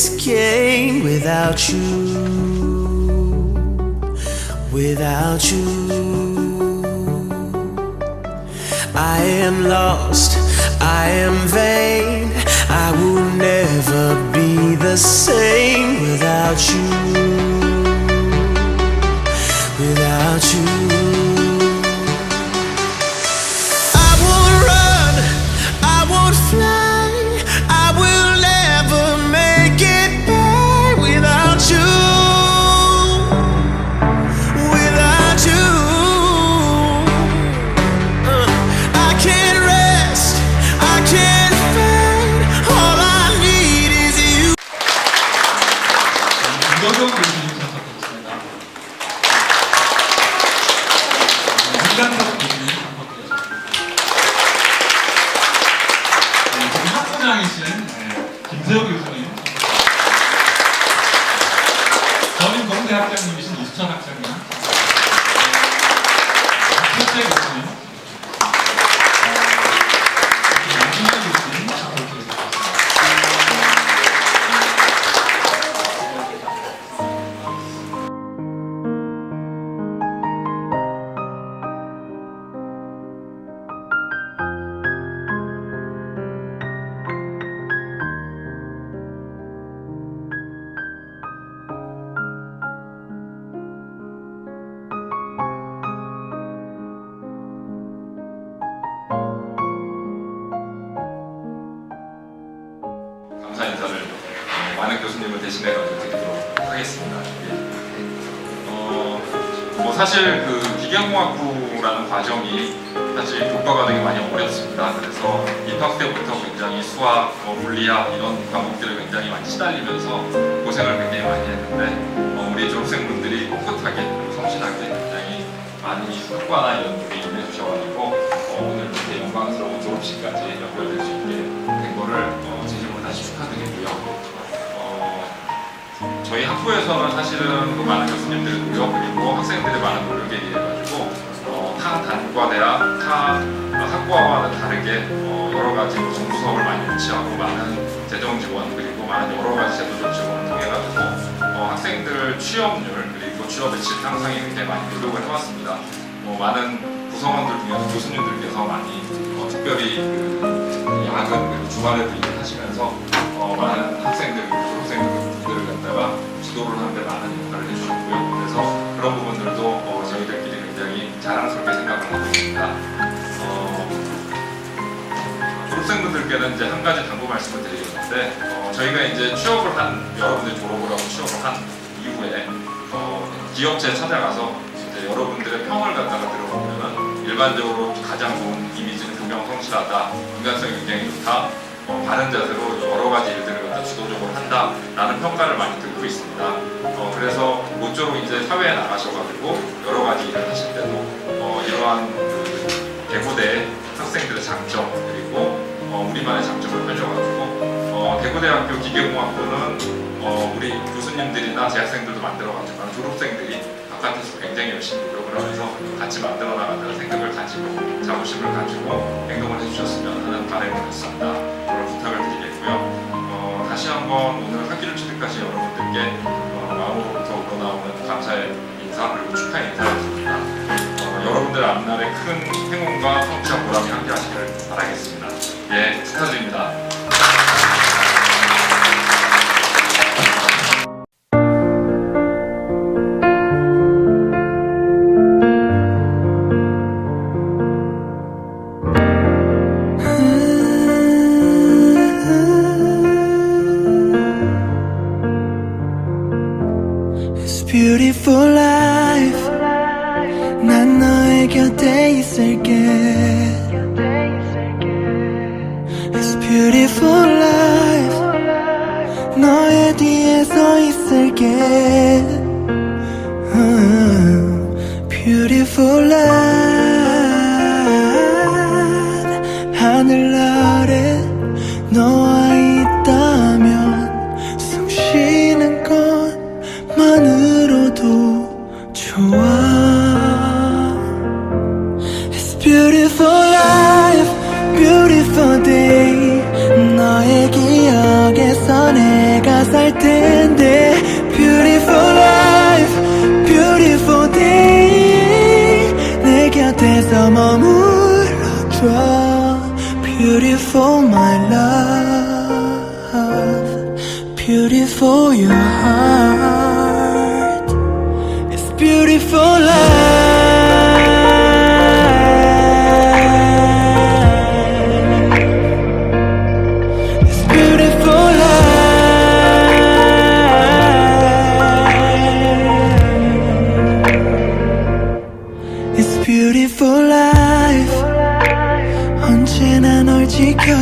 This game without you. Without you, I am lost, I am vain. I will never be the same without you. Without you. 첫째 가지고 드리도록 하겠습니다. 예. 어, 뭐 사실 그 기계공학부라는 과정이 사실 교과가 되게 많이 어렵습니다. 그래서 입학 때부터 굉장히 수학, 뭐 물리학 이런 과목들을 굉장히 많이 시달리면서 고생을 굉장히 많이 했는데 어, 우리 졸업생분들이 꿋꿋하게 성실하게 굉장히 많이 학과나 이런 쪽에 임해주셔가지고 어, 오늘 이렇게 영광스러운 졸업식까지 연결될 수 있게 된 거를 어, 학부에서는 사실은 그 많은 교수님들의 노력 그리고 학생들의 많은 노력에 의해 가지고 어, 타 단과 대학, 타 학과와는 다르게 어, 여러 가지 정부 사업을 많이 유치하고 많은 재정 지원 그리고 많은 여러 가지 제도적 지원을 통해 가지고 어, 학생들 취업률 그리고 취업의 질 향상에 굉장히 많이 노력을 해왔습니다. 뭐 많은 구성원들 중에서 교수님들께서 많이 어, 특별히 그 야근 그리고 주말에도 일을 하시면서 어, 많은 학생들 이제 한 가지 당부 말씀을 드리겠는데 어, 저희가 이제 취업을 한 여러분들이 졸업을 하고 취업을 한 이후에 어, 기업체에 찾아가서 이제 여러분들의 평을 갖다가 들어보면은 일반적으로 가장 좋은 이미지는 경영 성실하다, 인간성이 굉장히 좋다, 어, 바른 자세로 여러 가지 일들을 갖다 주도적으로 한다라는 평가를 많이 듣고 있습니다. 어, 그래서 모쪼록 이제 사회에 나가셔가지고 여러 가지 일을 하실 때도 어, 이러한 그 대구대 학생들의 장점 우리만의 장점을 살려가지고 어, 대구대학교 기계공학부는 어, 우리 교수님들이나 재학생들도 만들어가지고 졸업생들이 바깥에서 굉장히 열심히 노력을 하면서 같이 만들어 나간다는 생각을 가지고 자부심을 가지고 행동을 해주셨으면 하는 바람을 갖습니다. 그런 부탁을 드리겠고요. 어, 다시 한번 오늘 학기를 취득하신 여러분들께 어, 마음으로부터 우러나오는 감사의 인사 그리고 축하 인사를 드립니다. 어, 여러분들 앞날에 큰 행운과 성취와 보람이 함께하길 하시길 바라겠습니다. 예, 축하드립니다. Beautiful life 너의 뒤에 서 있을게 살 텐데 Beautiful life, beautiful day 내 곁에서 머물러줘 Beautiful my love Beautiful your heart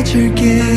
줄게.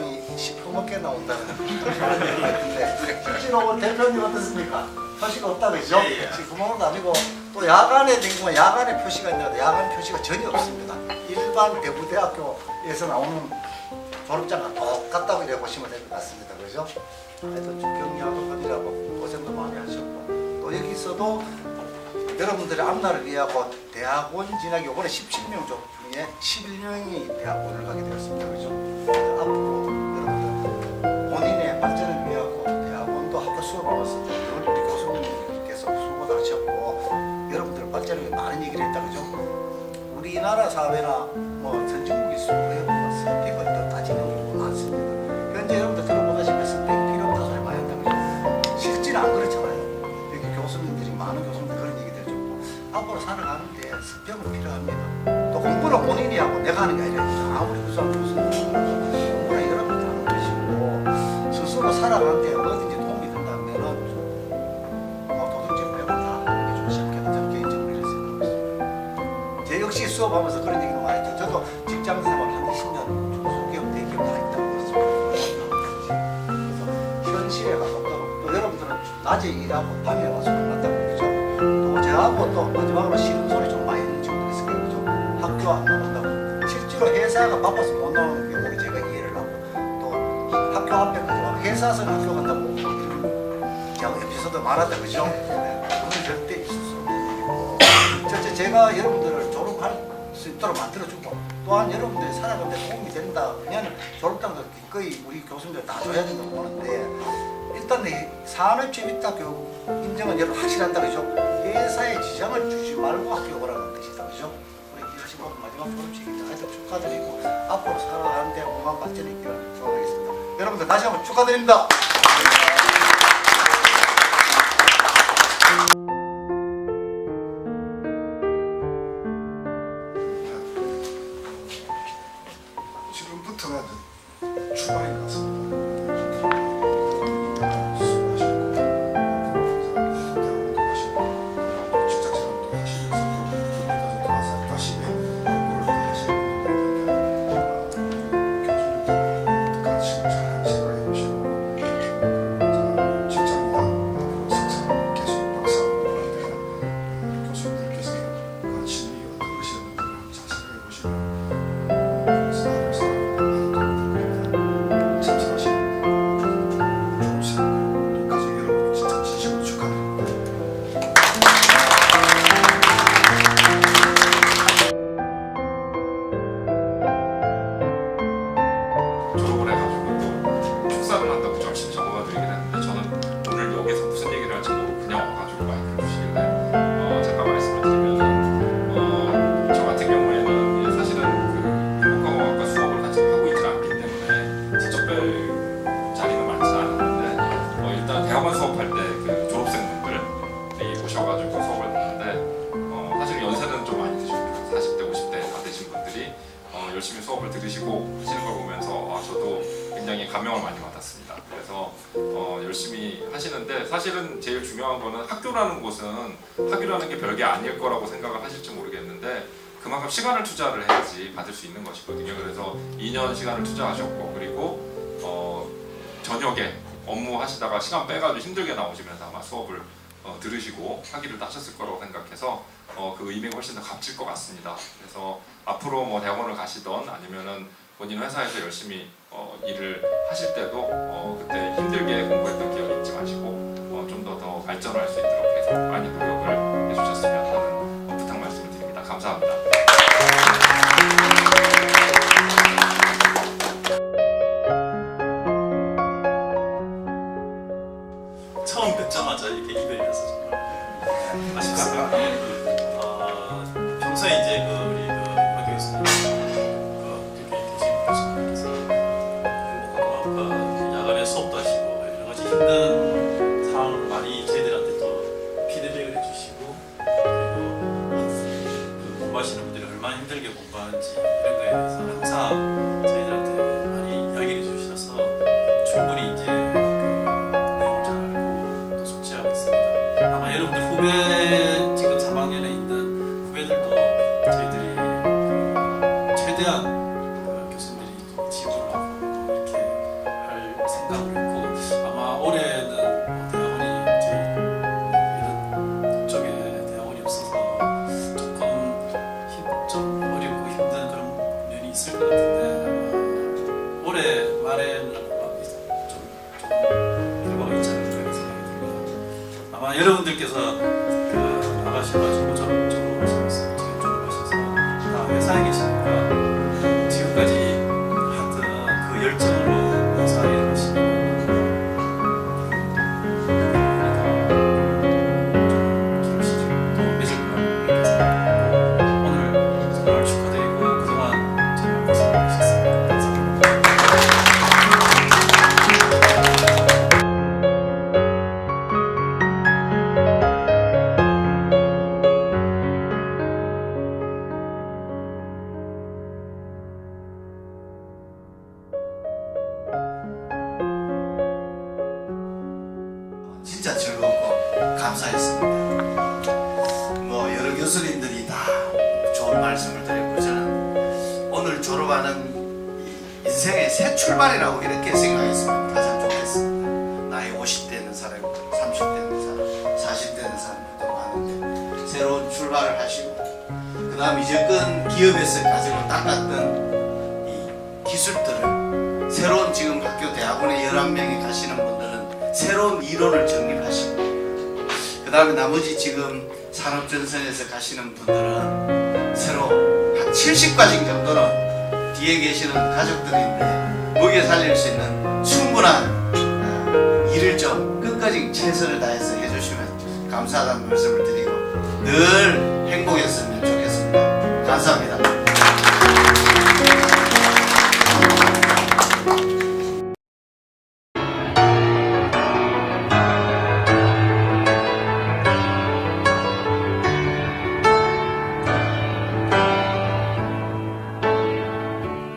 졸업장이 시커멓게 나온다는 그런 얘기가 있는데 실제로 대표님 어떻습니까? 표시가 없다 그죠? 시커먼 아니고 또 야간에 된 거면 야간에 표시가 있는데 야간 표시가 전혀 없습니다. 일반 대구대학교에서 나오는 졸업장과 똑같다고 이렇게 보시면 될 것 같습니다. 그죠? 하여튼 경리하고 어디라고 고생도 많이 하셨고 또 여기서도 여러분들의 앞날을 위하고 대학원 진학이 이번에 17명 중에 11명이 대학원을 가게 되었습니다. 그죠? 앞으로 발전을 위하고 대학원도 학교 수업하면서 우리 교수님께서 수고도 하셨고 여러분들 발전을 위해 많은 얘기를 했다. 그죠? 우리나라 사회나 뭐 선진국일수록 여러분들 선택을 더 따지는 경우가 많습니다. 현재 여러분들 들어보다시피 선택 필요 없다는 소리 많이 한다. 그죠? 실제는 안 그렇잖아요. 여기 교수님들이 많은 교수님들 그런 얘기들 좀 앞으로 살아가는데 스펙은 필요합니다. 또 공부는 본인이 하고 내가 하는 게 아니라 아무리 교수하고 교수님 수업하면서 그런 얘기도 많이 했죠. 저도 직장 생활 한 20년 중소기업, 대기업 다 있다고 했습니다. 그래서 현실에 가깝도록 또 여러분들은 낮에 일하고 밤에 와서 만났다고 그러죠. 또 저하고 또 마지막으로 싫은 소리 좀 많이 듣는 친구들 있을 거예요. 그죠? 학교 안 나온다고. 실제로 회사가 바빠서 못 나오는 경우에 제가 이해를 하고 또 학교 앞에까지 와 회사에서는 학교 간다고 그냥 에피소드 많았다 그죠? 네. 그건 절대 있을 수 없는 일이고 제가 졸업 할 수 있도록 만들어주고 또한 여러분들이 살아가는 데 도움이 된다 그러면 졸업장도 기꺼이 우리 교수님들 다 줘야 된다고 보는데 일단 이 산업체육다 교육 인정은 여러분 확실한다 그죠? 회사에 지장을 주지 말고 학교 오라는 뜻이다 그죠? 우리 25분 마지막 졸업식입니다. 하여튼 축하드리고 앞으로 살아가는 데 공간 발전이 있기를 소원하겠습니다. 여러분들 다시 한번 축하드립니다. 지금부터가 이제 출발 감명을 많이 받았습니다. 그래서 어, 열심히 하시는데 사실은 제일 중요한 거는 학교라는 곳은 학교라는 게 별게 아닐 거라고 생각을 하실지 모르겠는데 그만큼 시간을 투자를 해야지 받을 수 있는 것이거든요. 그래서 2년 시간을 투자하셨고 그리고 어, 저녁에 업무 하시다가 시간 빼가지고 힘들게 나오시면서 아마 수업을 어, 들으시고 다 하셨을 거라고 생각해서 어, 그 의미가 훨씬 더 값질 것 같습니다. 그래서 앞으로 뭐 대학원을 가시던 아니면은 본인 회사에서 열심히 어, 일을 하실 때도 어, 그때 힘들게 공부했던 기억 잊지 마시고 어, 좀더 더 발전할 수 있도록 계속 많이 노력을 해주셨으면 어, 할 했습니다. 뭐 여러 교수님들이 다 좋은 말씀을 드렸고 저는 오늘 졸업하는 이 인생의 새 출발이라고 이렇게 생각했으면 가장 좋겠습니다. 나이 50대 있는 사람, 30대 있는 사람, 40대 있는 사람들도 많은데 새로운 출발을 하시고 그 다음 이제껏 기업에서 가지고 닦았던 이 기술들을 새로운 지금 학교 대학원에 11명이 가시는 분들은 새로운 이론을 정립하시고 그 다음에 나머지 지금 산업전선에서 가시는 분들은 새로 70가지 정도는 뒤에 계시는 가족들인데 먹여 살릴 수 있는 충분한 어, 일을 좀 끝까지 최선을 다해서 해주시면 감사하다는 말씀을 드리고 늘 행복했으면 좋겠습니다. 감사합니다.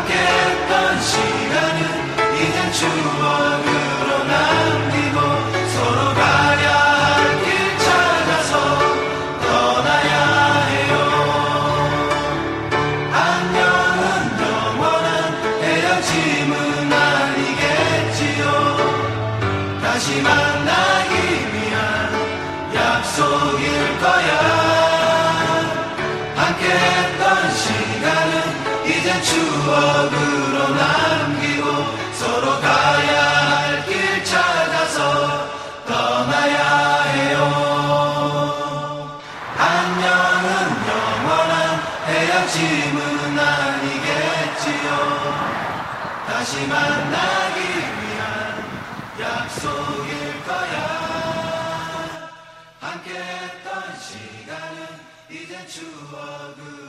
함께했던 시간은 이젠 추억으 추억으로 남기고 서로 가야